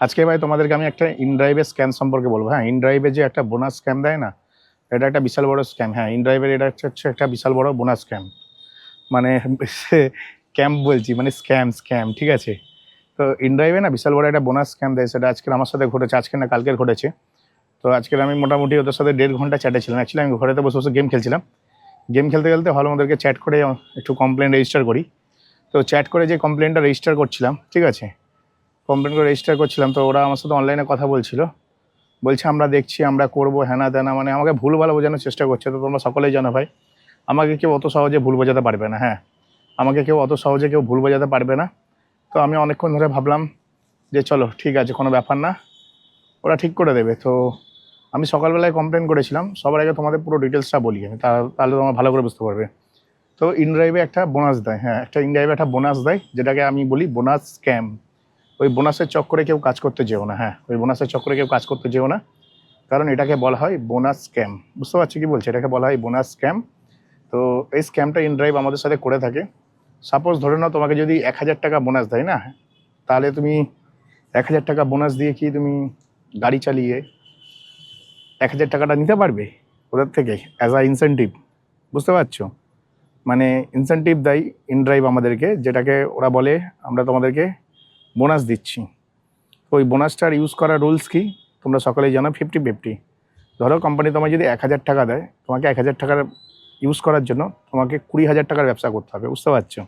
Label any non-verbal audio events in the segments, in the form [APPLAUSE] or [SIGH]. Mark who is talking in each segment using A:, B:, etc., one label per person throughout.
A: আজকে ভাই তোমাদেরকে আমি একটা ইনড্রাইভের স্ক্যাম সম্পর্কে বলব। হ্যাঁ ইনড্রাইভে যে একটা বোনাস স্ক্যাম দেয় না, এটা একটা বিশাল বড় স্ক্যাম হ্যাঁ ইনড্রাইভের এটা হচ্ছে একটা বিশাল বড় বোনাস স্ক্যাম মানে [LAUGHS] ক্যাম্প বলছি মানে স্ক্যাম স্ক্যাম ঠিক আছে? তো ইনড্রাইভে না বিশাল বড় একটা বোনাস স্ক্যাম দেয়, সেটা আজকে আমার সাথে ঘটেছে আজকে না কালকের ঘটেছে। তো আজকে আমি মোটামুটি ওদের সাথে দেড় ঘণ্টা চ্যাটে ছিলাম। অ্যাকচুয়ালি আমি ঘরেতে বসে বসে গেম খেলছিলাম। গেম খেলতে খেলতে ভালো ওদেরকে চ্যাট করে একটু কমপ্লেন রেজিস্টার করি। তো চ্যাট করে যে কমপ্লেনটা রেজিস্টার করছিলাম, ঠিক আছে? কমপ্লেন করে রেজিস্টার করছিলাম, তো ওরা আমার সাথে অনলাইনে কথা বলছিল। বলছে, আমরা দেখছি, আমরা করব হ্যানা ত্যানা মানে আমাকে ভুল ভালো বোঝানোর চেষ্টা করছে, তো তোমরা সকলেই জানো ভাই, আমাকে কেউ অত সহজে ভুল বোঝাতে পারবে না হ্যাঁ। আমাকে কেউ অত সহজে কেউ ভুল বোঝাতে পারবে না। তো আমি অনেকক্ষণ ধরে ভাবলাম যে চলো, ঠিক আছে, কোনো ব্যাপার না, ওরা ঠিক করে দেবে। তো আমি সকালবেলায় কমপ্লেন করেছিলাম, সবার আগে তোমাদের পুরো ডিটেলসটা বলি আমি তাহলে তোমরা ভালো করে বুঝতে পারবে। তো ইনড্রাইভে একটা বোনাস দেয় হ্যাঁ একটা ইনড্রাইভে একটা বোনাস দেয়, যেটাকে আমি বলি বোনাস স্ক্যাম ওই বোনাসের চক্করে কেউ কাজ করতে যেও না হ্যাঁ ওই বোনাসের চক্করে কেউ কাজ করতে যেও না। কারণ এটাকে বলা হয় বোনাস স্ক্যাম। বুঝতে পারছি কি বলছি? এটাকে বলা হয় বোনাস স্ক্যাম। তো এই স্ক্যামটা ইনড্রাইভ আমাদের সাথে করে থাকে। সাপোজ ধরে নাও তোমাকে যদি এক হাজার টাকা বোনাস দেয়, না, তাহলে তুমি এক হাজার টাকা বোনাস দিয়ে কি তুমি গাড়ি চালিয়ে এক হাজার টাকাটা নিতে পারবে ওদের থেকে অ্যাজ আ ইনসেন্টিভ বুঝতে পারছ? মানে ইনসেন্টিভ দেয় ইনড্রাইভ আমাদেরকে, যেটাকে ওরা বলে, আমরা তোমাদেরকে বোনাস দিচ্ছি। ওই বোনাসটার ইউজ করার রুলস কি? তোমরা সকলেই জানো ফিফটি ফিফটি ধরো কোম্পানি তোমায় যদি এক হাজার টাকা দেয়, তোমাকে এক হাজার টাকার ইউজ করার জন্য তোমাকে কুড়ি হাজার টাকার ব্যবসা করতে হবে, বুঝতে পারছ?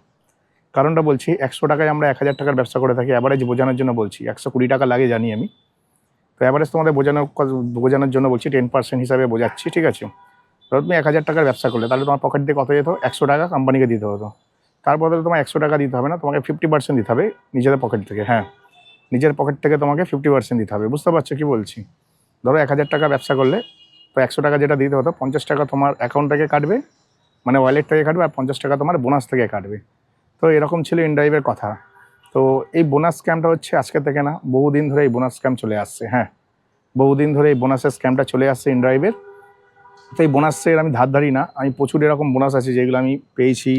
A: কারণটা বলছি, একশো টাকায় আমরা এক হাজার টাকার ব্যবসা করে থাকি অ্যাভারেজ বোঝানোর জন্য বলছি, একশো কুড়ি টাকা লাগে জানি আমি। তো অ্যাভারেজ তোমাদের বোঝানোর ক- বোঝানোর জন্য বলছি টেন পার্সেন্ট হিসাবে বোঝাচ্ছি, ঠিক আছে? ধরো তুমি এক হাজার টাকার ব্যবসা করলে, তাহলে তোমার পকেট দিয়ে কত যেত? একশো টাকা কোম্পানিকে দিতে হতো। তারপর তোমার একশো টাকা দিতে হবে না, তোমাকে ফিফটি পার্সেন্ট দিতে হবে নিজেদের পকেট থেকে হ্যাঁ। নিজের পকেট থেকে তোমাকে ফিফটি পার্সেন্ট দিতে হবে, বুঝতে পারছ কি বলছি? ধরো এক হাজার টাকা ব্যবসা করলে, তো একশো টাকা যেটা দিতে হতো, পঞ্চাশ টাকা তোমার অ্যাকাউন্ট থেকে কাটবে মানে ওয়ালেট থেকে কাটবে, আর পঞ্চাশ টাকা তোমার বোনাস থেকে কাটবে। তো এরকম ছিল ইনড্রাইভের কথা। তো এই বোনাস স্ক্যামটা হচ্ছে আজকে থেকে না, বহুদিন ধরে এই বোনাস স্ক্যাম চলে আসছে হ্যাঁ। বহুদিন ধরে এই বোনাসের স্ক্যামটা চলে আসছে ইনড্রাইভের তো এই বোনাসের আমি ধার ধারি না, আমি প্রচুর এরকম বোনাস আছে যেগুলো আমি পেয়েছি।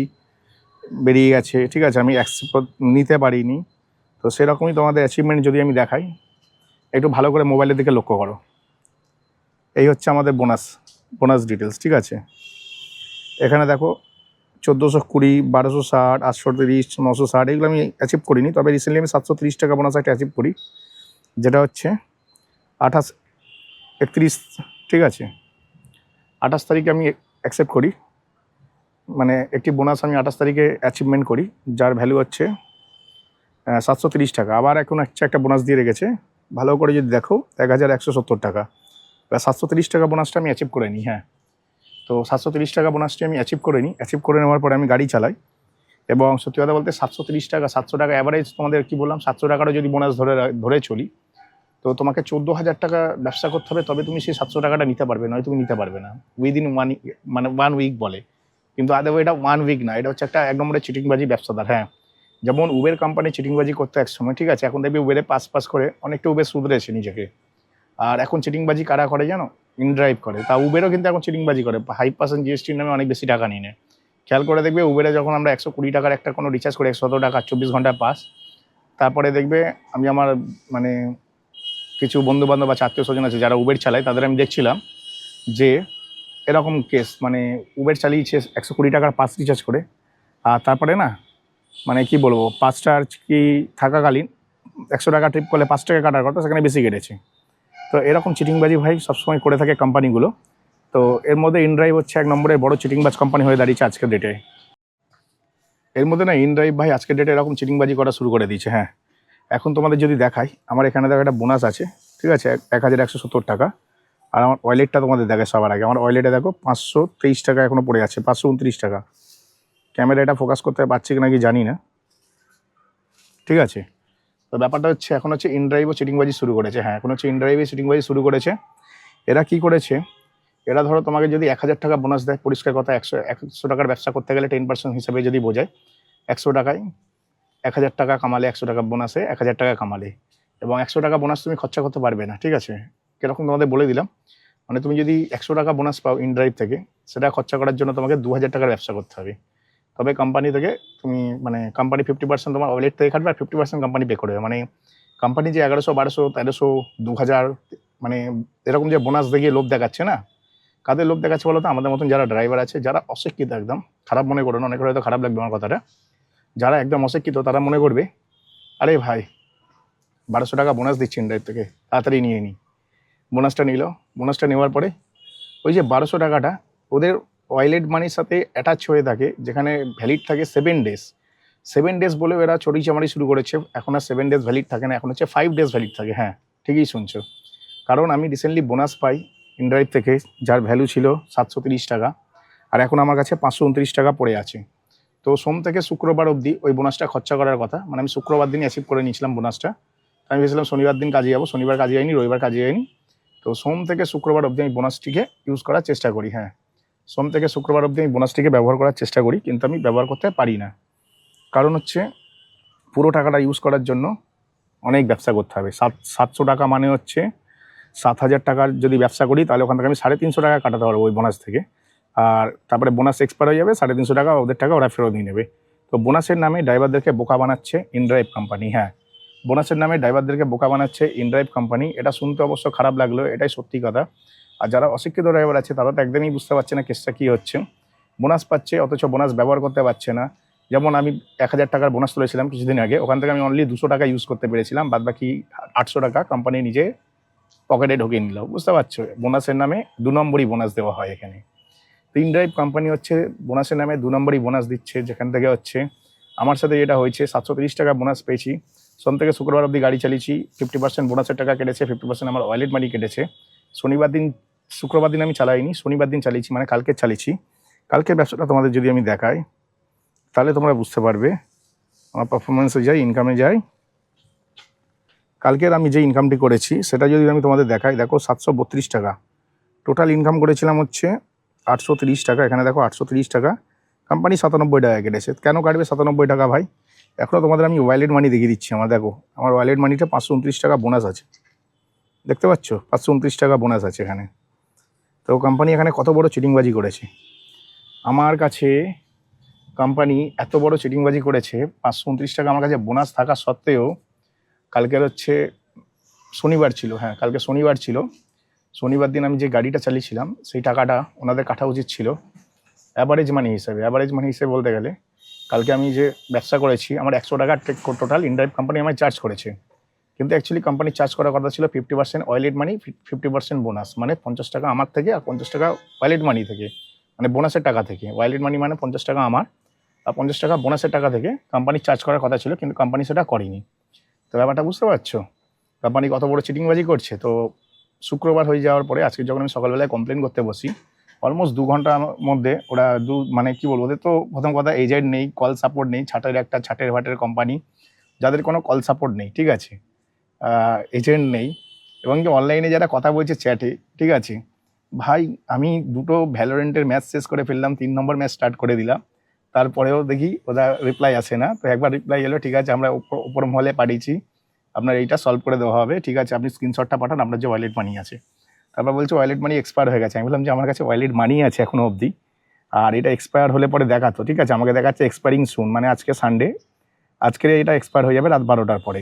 A: বেরিয়ে গেছে, ঠিক আছে, আমি accept নিতে পারিনি। তো সেরকমই তোমাদের অ্যাচিভমেন্ট যদি আমি দেখাই, একটু ভালো করে মোবাইলের দিকে লক্ষ্য করো। এই হচ্ছে আমাদের বোনাস বোনাস ডিটেলস ঠিক আছে? এখানে দেখো, চোদ্দোশো কুড়ি, বারোশো ষাট, আটশো তিরিশ, নশো ষাট, এগুলো আমি অ্যাচিভ করিনি, তবে রিসেন্টলি আমি সাতশো তিরিশ টাকা বোনাস একটা অ্যাচিভ করি। যেটা হচ্ছে আঠাশ, একত্রিশ, ঠিক আছে? আঠাশ তারিখে আমি অ্যাকসেপ্ট করি। মানে একটি বোনাস আমি আঠাশ তারিখে অ্যাচিভমেন্ট করি, যার ভ্যালু হচ্ছে সাতশো তিরিশ টাকা। আবার এখন হচ্ছে একটা বোনাস দিয়ে রেখেছে। ভালো করে যদি দেখো, এক হাজার একশো সত্তর টাকা। সাতশো তিরিশ টাকা বোনাসটা আমি অ্যাচিভ করে নিই হ্যাঁ। তো সাতশো তিরিশ টাকা বোনাসটি আমি অ্যাচিভ করে নিই অ্যাচিভ করে নেওয়ার পরে আমি গাড়ি চালাই। এবং সত্যি কথা বলতে সাতশো তিরিশ টাকা, সাতশো টাকা অ্যাভারেজ তোমাদের কি বললাম? সাতশো টাকারও যদি বোনাস ধরে ধরে চলি, তো তোমাকে চোদ্দ হাজার টাকা ব্যবসা করতে হবে, তবে তুমি সেই সাতশো টাকাটা নিতে পারবে, নয় তুমি নিতে পারবে না। উইদিন ওয়ান মানে ওয়ান উইক বলে। কিন্তু আদৌ এটা ওয়ান উইক না, এটা হচ্ছে একটা এক নম্বরের চিটিংবাজি ব্যবসাদার হ্যাঁ। যেমন উবের কোম্পানি চিটিংবাজি করতে এক সময়, ঠিক আছে? এখন দেখবি উবেরে পাস পাস করে অনেকটা উবের সুধরেছে নিজেকে। আর এখন চিটিংবাজি কারা করে জানো? ইনড্রাইভ করে। তা উবেরও কিন্তু এখন চিটিংবাজি করে ফাইভ পার্সেন্ট জিএসটির নামে অনেক বেশি টাকা নিয়ে নেয়। খেয়াল করে দেখবে উবেরে যখন আমরা একশো কুড়ি টাকার একটা কোনো রিচার্জ করি, একশো টাকা, চব্বিশ ঘণ্টা পাস তারপরে দেখবে আমি আমার মানে কিছু বন্ধু বান্ধব বা আত্মীয় স্বজন আছে যারা উবের চালায়, তাদের আমি দেখছিলাম যে এরকম কেস মানে উবের চালিয়েছে একশো কুড়ি টাকার পাঁচ রিচার্জ করে। আর তারপরে না মানে কি বলব পাঁচটা আর কি থাকাকালীন একশো টাকা ট্রিপ করলে পাঁচ টাকা কাটার কথা, সেখানে বেশি কেটেছে। তো এরকম চিটিংবাজি ভাই সবসময় করে থাকে কোম্পানিগুলো তো এর মধ্যে ইনড্রাইভ হচ্ছে এক নম্বরের বড় চিটিংবাজ কোম্পানি হয়ে দাঁড়িয়েছে আজকের ডেটে এর মধ্যে না ইনড্রাইভ ভাই আজকের ডেটে এরকম চিটিংবাজি করা শুরু করে দিয়েছে হ্যাঁ। এখন তোমাদের যদি দেখাই, আমার এখানে দেখো একটা বোনাস আছে, ঠিক আছে? এক হাজার একশো সত্তর টাকা। আর আমার ওয়ালেটটা তোমাদের দেখে সবার আগে। আমার ওয়ালেটে দেখো পাঁচশো তেইশ টাকা এখনও পড়ে আছে, পাঁচশো উনত্রিশ টাকা। ক্যামেরা এটা ফোকাস করতে পারছি কি নাকি জানি না। ঠিক আছে? তো ব্যাপারটা হচ্ছে, এখন হচ্ছে ইনড্রাইভও চিটিংবাজি শুরু করেছে। হ্যাঁ এখন হচ্ছে ইনড্রাইভে চিটিংবাজি শুরু করেছে। এরা কি করেছে? এরা ধরো তোমাকে যদি এক হাজার টাকা বোনাস দেয়, পরিষ্কার কথা, একশো একশো টাকার ব্যবসা করতে গেলে টেন পার্সেন্ট হিসাবে যদি বোঝায়, একশো টাকায় এক হাজার টাকা কামালে একশো টাকা বোনাসে এক হাজার টাকা কামালে। এবং একশো টাকা বোনাস তুমি খরচা করতে পারবে না, ঠিক আছে? কীরকম তোমাদের বলে দিলাম। মানে তুমি যদি একশো টাকা বোনাস পাও ইনড্রাইভ থেকে, সেটা খরচা করার জন্য তোমাকে দু হাজার টাকার ব্যবসা করতে হবে। তবে কোম্পানি থেকে তুমি মানে কোম্পানি ফিফটি পার্সেন্ট তোমার ওয়ালেট থেকে কাটবে আর ফিফটি পার্সেন্ট কোম্পানি পে করবে। মানে কোম্পানি যে এগারোশো, বারোশো, তেরোশো দু হাজার মানে এরকম যে বোনাস দেখিয়ে লোভ দেখাচ্ছে না? কাদের লোভ দেখাচ্ছে বলো তো? আমাদের মতন যারা ড্রাইভার আছে, যারা অশিক্ষিত একদম, খারাপ মনে করো না, অনেকের হয়তো খারাপ লাগবে আমার কথাটা। যারা একদম অশিক্ষিত, তারা মনে করবে, আরে ভাই, বারোশো টাকা বোনাস দিচ্ছি ড্রাইভ থেকে, তাড়াতাড়ি নিয়ে নিই বোনাসটা নিল। বোনাসটা নেওয়ার পরে ওই যে বারোশো টাকাটা ওদের ওয়াইলেট মানির সাথে অ্যাটাচ হয়ে থাকে, যেখানে ভ্যালিড থাকে সেভেন ডেজ সেভেন ডেজ বলেও এরা চড়ি চামারি শুরু করেছে, এখন আর সেভেন ডেজ ভ্যালিড থাকে না, এখন হচ্ছে ফাইভ ডেজ ভ্যালিড থাকে হ্যাঁ ঠিকই শুনছো। কারণ আমি রিসেন্টলি বোনাস পাই ইনড্রাইভ থেকে, যার ভ্যালু ছিল সাতশো তিরিশ টাকা, আর এখন আমার কাছে পাঁচশো উনত্রিশ টাকা পড়ে আছে। তো সোম থেকে শুক্রবার অবধি ওই বোনাসটা খরচা করার কথা মানে আমি শুক্রবার দিনই অ্যাচিভ করে নিয়েছিলাম বোনাসটা। আমি ভেবেছিলাম শনিবার দিন কাজে যাব, শনিবার কাজে যাইনি, রবিবার কাজে যাইনি। তো সোম থেকে শুক্রবার অবধি আমি বোনাসটিকে ইউজ করার চেষ্টা করি হ্যাঁ। সোম থেকে শুক্রবার অবধি আমি বোনাসটিকে ব্যবহার করার চেষ্টা করি, কিন্তু আমি ব্যবহার করতে পারি না। কারণ হচ্ছে পুরো টাকাটা ইউজ করার জন্য অনেক ব্যবসা করতে হবে। সাত, সাতশো টাকা মানে হচ্ছে সাত হাজার টাকার যদি ব্যবসা করি, তাহলে ওখান থেকে আমি সাড়ে তিনশো টাকা কাটাতে পারব ওই বোনাস থেকে। আর তারপরে বোনাস এক্সপায়ার হয়ে যাবে, সাড়ে তিনশো টাকা ওদের টাকা ওরা ফেরত নিয়ে নেবে। তো বোনাসের নামে ড্রাইভারদেরকে বোকা বানাচ্ছে ইনড্রাইভ কোম্পানি হ্যাঁ। বোনাসের নামে ড্রাইভারদেরকে বোকা বানাচ্ছে ইনড্রাইভ কোম্পানি এটা শুনতে অবশ্য খারাপ লাগল, এটাই সত্যি কথা। আর যারা অশিক্ষিত ড্রাইভার আছে, তারা তো একদমই বুঝতে পারছে না কেসটা কী হচ্ছে। বোনাস পাচ্ছে, অথচ বোনাস ব্যবহার করতে পারছে না। যেমন আমি এক হাজার টাকার বোনাস তুলেছিলাম কিছুদিন আগে, ওখান থেকে আমি অনলি দুশো টাকা ইউজ করতে পেরেছিলাম বাদ বাকি আটশো টাকা কোম্পানি নিজে পকেটে ঢুকিয়ে নিল। বুঝতে পারছ? বোনাসের নামে দু নম্বরই বোনাস দেওয়া হয় এখানে। তো ইনড্রাইভ কোম্পানি হচ্ছে, বোনাসের নামে দু নম্বরই বোনাস দিচ্ছে, যেখান থেকে হচ্ছে, আমার সাথে যেটা হয়েছে, সাতশো তিরিশ টাকা বোনাস পেয়েছি। সোম থেকে শুক্রবার অবধি গাড়ি চালিয়েছি। ফিফটি পার্সেন্ট বোনাসের টাকা কেটেছে ফিফটি পার্সেন্ট আমার ওয়ালেট মানি কেটেছে। শনিবার দিন, শুক্রবার দিন আমি চালাইনি, শনিবার দিন চালিয়েছি মানে কালকে চালিয়েছি। কালকের ব্যবসাটা তোমাদের যদি আমি দেখাই, তাহলে তোমরা বুঝতে পারবে। আমার পারফরমেন্সে যাই ইনকামে যাই। কালকের আমি যে ইনকামটি করেছি, সেটা যদি আমি তোমাদের দেখাই, দেখো সাতশো বত্রিশ টাকা। টোটাল ইনকাম করেছিলাম হচ্ছে আটশো টাকা, এখানে দেখো আটশো টাকা। কোম্পানি সাতানব্বই টাকা কেটেছে। কেন কাটবে সাতানব্বই টাকা ভাই? এখনও তোমাদের আমি ওয়ালেট মানি দেখিয়ে দিচ্ছি, আমার দেখো, আমার ওয়ালেট মানিটা পাঁচশো উনত্রিশ টাকা বোনাস আছে। দেখতে পাচ্ছ? পাঁচশো উনত্রিশ টাকা বোনাস আছে এখানে। তো কোম্পানি এখানে কত বড় চিটিংবাজি করেছে? আমার কাছে কোম্পানি এত বড় চিটিংবাজি করেছে, পাঁচশো উনত্রিশ টাকা আমার কাছে বোনাস থাকা সত্ত্বেও কালকের হচ্ছে শনিবার ছিল হ্যাঁ কালকে শনিবার ছিল। শনিবার দিন আমি যে গাড়িটা চালিয়েছিলাম, সেই টাকাটা ওনাদের কাটা উচিত ছিল। অ্যাভারেজ মানি হিসেবে অ্যাভারেজ মানি হিসেবে বলতে গেলে কালকে আমি যে ব্যবসা করেছি, আমার একশো টাকা টোটাল ইনড্রাইভ কোম্পানি আমায় চার্জ করেছে। কিন্তু অ্যাকচুয়ালি কোম্পানি চার্জ করার কথা ছিল fifty percent wallet money fifty percent bonus মানে পঞ্চাশ টাকা আমার থেকে আর পঞ্চাশ টাকা ওয়ালেট মানি থেকে মানে বোনাসের টাকা থেকে। ওয়ালেট মানি মানে পঞ্চাশ টাকা আমার, আর পঞ্চাশ টাকা বোনাসের টাকা থেকে কোম্পানি চার্জ করার কথা ছিল, কিন্তু কোম্পানি সেটা করেনি। তো ব্যাপারটা বুঝতে পারছ? কোম্পানি কত বড় চিটিংবাজি করছে। তো শুক্রবার হয়ে যাওয়ার পরে আজকে যখন আমি সকালবেলায় কমপ্লেন করতে বসি অলমোস্ট দু ঘণ্টার মধ্যে ওরা দু মানে কি বলব, ওদের তো প্রথম কথা এজেন্ট নেই কল সাপোর্ট নেই, ছাটের একটা ছাটের ভাটের কোম্পানি যাদের কোনো কল সাপোর্ট নেই, ঠিক আছে? এজেন্ট নেই, এবং কি অনলাইনে যারা কথা বলছে চ্যাটে ঠিক আছে? ভাই, আমি দুটো ভ্যালোরেন্টের ম্যাচ শেষ করে ফেললাম, তিন নম্বর ম্যাচ স্টার্ট করে দিলাম, তারপরেও দেখি ওরা রিপ্লাই আসে না, তো একবার রিপ্লাই এলো, ঠিক আছে, আমরা উপর মহলে পাঠিয়েছি, আপনার এইটা সলভ করে দেওয়া হবে, ঠিক আছে, আপনি স্ক্রিনশটটা পাঠান, আপনার যে ওয়ালেট মানি আছে। তারপর বলছে ওয়ালেট মানি এক্সপায়ার হয়ে গেছে। আমি বললাম যে আমার কাছে ওয়ালেট মানি আছে এখনও অবধি। আর এটা এক্সপায়ার হলে পরে দেখাতো, ঠিক আছে? আমাকে দেখাচ্ছে এক্সপায়ারিং সুন মানে আজকে সানডে আজকে এটা এক্সপায়ার হয়ে যাবে রাত বারোটার পরে।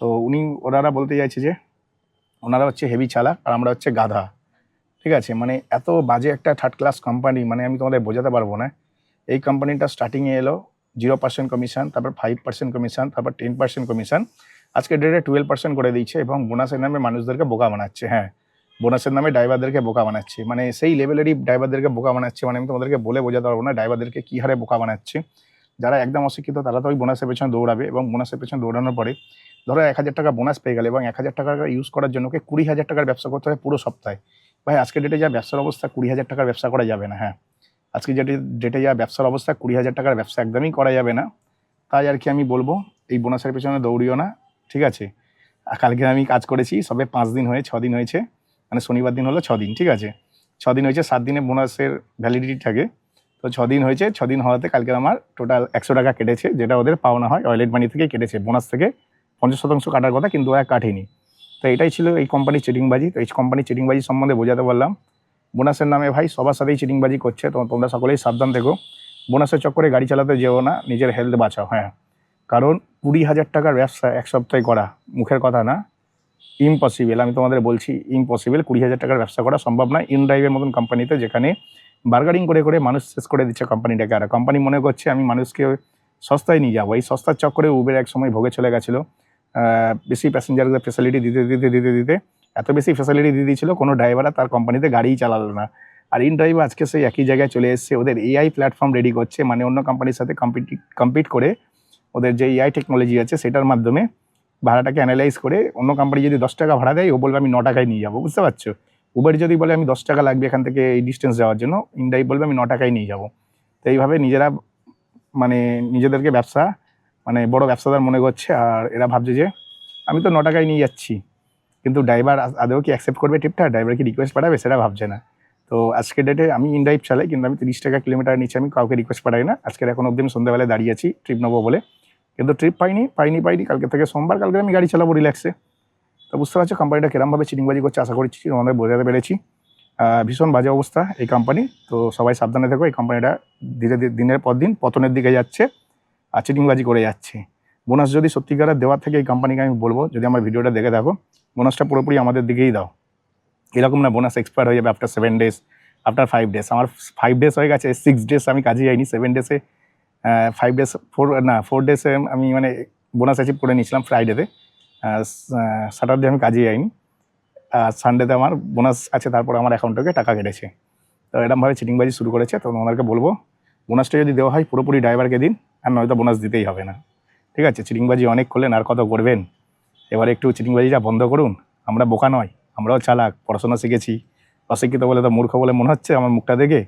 A: তো উনি, ওনারা বলতে চাইছে যে, ওনারা হচ্ছে হেভি চালাক আর আমরা হচ্ছে গাধা। ঠিক আছে? মানে এত বাজে একটা থার্ড ক্লাস কোম্পানি মানে আমি তোমাদের বোঝাতে পারব না। এই কোম্পানিটা স্টার্টিংয়ে এলো জিরো পার্সেন্ট কমিশন তারপর ফাইভ পার্সেন্ট কমিশন তারপর টেন পার্সেন্ট কমিশন আজকে ডেটে টুয়েলভ পার্সেন্ট করে দিচ্ছে এবং বোনাসের নামে মানুষদেরকে বোকা বানাচ্ছে হ্যাঁ। বোনাসের নামে ড্রাইভারদেরকে বোকা বানাচ্ছে। মানে সেই লেভেলেরই ড্রাইভারদেরকে বোকা বানাচ্ছে মানে আমি তোমাদেরকে বলে বোঝাতে পারব না ড্রাইভারদেরকে কী হারে বোকা বানাচ্ছে। যারা একদম অশিক্ষিত, তারা তো ওই বোনাসের পেছনে দৌড়াবে এবং বোনাসের পেছনে দৌড়ানোর পরে ধরো এক হাজার টাকা বোনাস পেয়ে গেলে এবং এক হাজার টাকা ইউজ করার জন্য ওকে কুড়ি হাজার টাকার ব্যবসা করতে হয় পুরো সপ্তাহে। ভাই আজকে ডেটে যা ব্যবসার অবস্থা, কুড়ি হাজার টাকার ব্যবসা করা যাবে না হ্যাঁ। আজকে যেটি ডেটে যা ব্যবসার অবস্থা, কুড়ি হাজার টাকার ব্যবসা একদমই করা যাবে না। তাই আর কি আমি বলব, এই বোনাসের পেছনে দৌড়িও না, ঠিক আছে? কালকে আমি কাজ করেছি, সবে পাঁচ দিন হয়ে ছ দিন হয়েছে। মানে শনিবার দিন হলো দিন ঠিক আছে? ছ দিন হয়েছে, সাত দিনে বোনাসের ভ্যালিডিটি থাকে। তো ছ দিন হয়েছে ছ দিন হওয়াতে কালকে আমার টোটাল একশো টাকা কেটেছে, যেটা ওদের পাওনা হয় ওয়ালেট মানি থেকে কেটেছে বোনাস থেকে। পঞ্চাশ শতাংশ কাটার কথা, কিন্তু ওরা কাটেনি। তো এটাই ছিল এই কোম্পানির চিটিংবাজি। তো এই কোম্পানির চিটিংবাজি সম্বন্ধে বোঝাতে পারলাম। বোনাসের নামে ভাই সবার সাথেই চিটিংবাজি করছে, তো তোমরা সকলেই সাবধান থেকো। বোনাসের চক্করে গাড়ি চালাতে যেও না, নিজের হেলথ বাঁচাও হ্যাঁ। কারণ কুড়ি হাজার টাকার ব্যবসা এক সপ্তাহে করা, মুখের কথা না। ইম্পসিবল আমি তোমাদের বলছি ইম্পসিবল কুড়ি হাজার টাকার ব্যবসা করা সম্ভব না ইন ড্রাইভের মতন কোম্পানিতে যেখানে বার্গারিং করে করে মানুষ শেষ করে দিচ্ছে কোম্পানিটাকে আর কোম্পানি মনে করছে, আমি মানুষকে সস্তায় নিয়ে যাব। এই সস্তার চক্করে উবের এক সময় ভোগে চলে গেছিল। বেশি প্যাসেঞ্জারদের ফেসিলিটি দিতে দিতে দিতে দিতে, এত বেশি ফেসিলিটি দিয়ে দিয়েছিল, কোনো ড্রাইভার তার কোম্পানিতে গাড়িই চালালো না। আর ইন ড্রাইভ আজকে সেই একই জায়গায় চলে এসেছে, ওদের এআই প্ল্যাটফর্ম রেডি করছে। মানে অন্য কোম্পানির সাথে কম্পিট কম্পিট করে ওদের যে এআই টেকনোলজি আছে, সেটার মাধ্যমে ভাড়াটাকে অ্যানালাইজ করে অন্য কোম্পানি যদি দশ টাকা ভাড়া দেয়, ও বলবে আমি ন টাকায় নিয়ে যাব, বুঝতে পারছ? উবের যদি বলে আমি দশ টাকা লাগবে এখান থেকে এই ডিস্টেন্স যাওয়ার জন্য ইনড্রাইভ বলবে আমি ন টাকায় নিয়ে যাব। তো এইভাবে নিজেরা মানে নিজেদেরকে ব্যবসা মানে বড় ব্যবসাদার মনে করছে, আর এরা ভাবছে যে আমি তো ন টাকায় নিয়ে যাচ্ছি। কিন্তু ড্রাইভার আদৌ কি অ্যাকসেপ্ট করবে টিপটা ড্রাইভার কি রিকোয়েস্ট পাঠাবে সেটা ভাবছে না। তো আজকের ডেটে আমি ইনড্রাইভ চালাই, কিন্তু আমি তিরিশ টাকা কিলোমিটার নিচে আমি কাউকে রিকোয়েস্ট পাঠাই না। আজকের এখন অবধি আমি সন্ধ্যাবেলায় দাঁড়িয়ে আছি ট্রিপ নেব বলে। কিন্তু ট্রিপ পাইনি পাইনি পাইনি। কালকে থেকে সোমবার, কালকে আমি গাড়ি চালাবো রিল্যাক্সে তো বুঝতে পারছ কোম্পানিটা কিরমভাবে চিটিংবাজি করছে, আশা করছি তোমাদের বোঝাতে পেরেছি। ভীষণ বাজে অবস্থা এই কোম্পানি তো সবাই সাবধানে থেকো, এই কোম্পানিটা ধীরে ধীরে, দিনের পর দিন পতনের দিকে যাচ্ছে আর চিটিংবাজি করে যাচ্ছে। বোনাস যদি সত্যিকারের দেওয়ার থেকে এই কোম্পানিকে আমি বলব, যদি আমার ভিডিওটা দেখে থাকো বোনাসটা পুরোপুরি আমাদের দিকেই দাও। এরকম না বোনাস এক্সপায়ার হয়ে যাবে after seven days after five days আমার ফাইভ ডেজ হয়ে গেছে সিক্স ডেজ আমি কাজে যাইনি সেভেন ডেসে ফাইভ ডেজ ফোর না ফোর ডেসে আমি মানে বোনাস অ্যাচিভ করে নিয়েছিলাম ফ্রাইডেতে স্যাটারডে আমি কাজে যাইনি আর সানডেতে আমার বোনাস আছে, তারপর আমার অ্যাকাউন্ট টাকা কেটেছে। তো এরকমভাবে চিটিংবাজি শুরু করেছে, তো তোমাদেরকে বলব বোনাসটা যদি দেওয়া হয়, পুরোপুরি ড্রাইভারকে দিন, আর নয়তো বোনাস দিতেই হবে না। ঠিক আছে? চিটিংবাজি অনেক করলেন, আর কত করবেন? এবার একটু চিটিংবাজিটা বন্ধ করুন। আমরা বোকা নয়, আমরাও চালাক, পড়াশোনা শিখেছি। অশিক্ষিত বলে তো মূর্খ বলে মনে হচ্ছে, আমার মুখটা দেখে?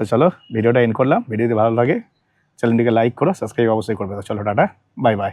A: তো চলো ভিডিওটা এন্ড করলাম। ভিডিওতে ভালো লাগে চ্যানেলটিকে লাইক করো সাবস্ক্রাইব অবশ্যই করবে। তো চলো, টাটা। Bye bye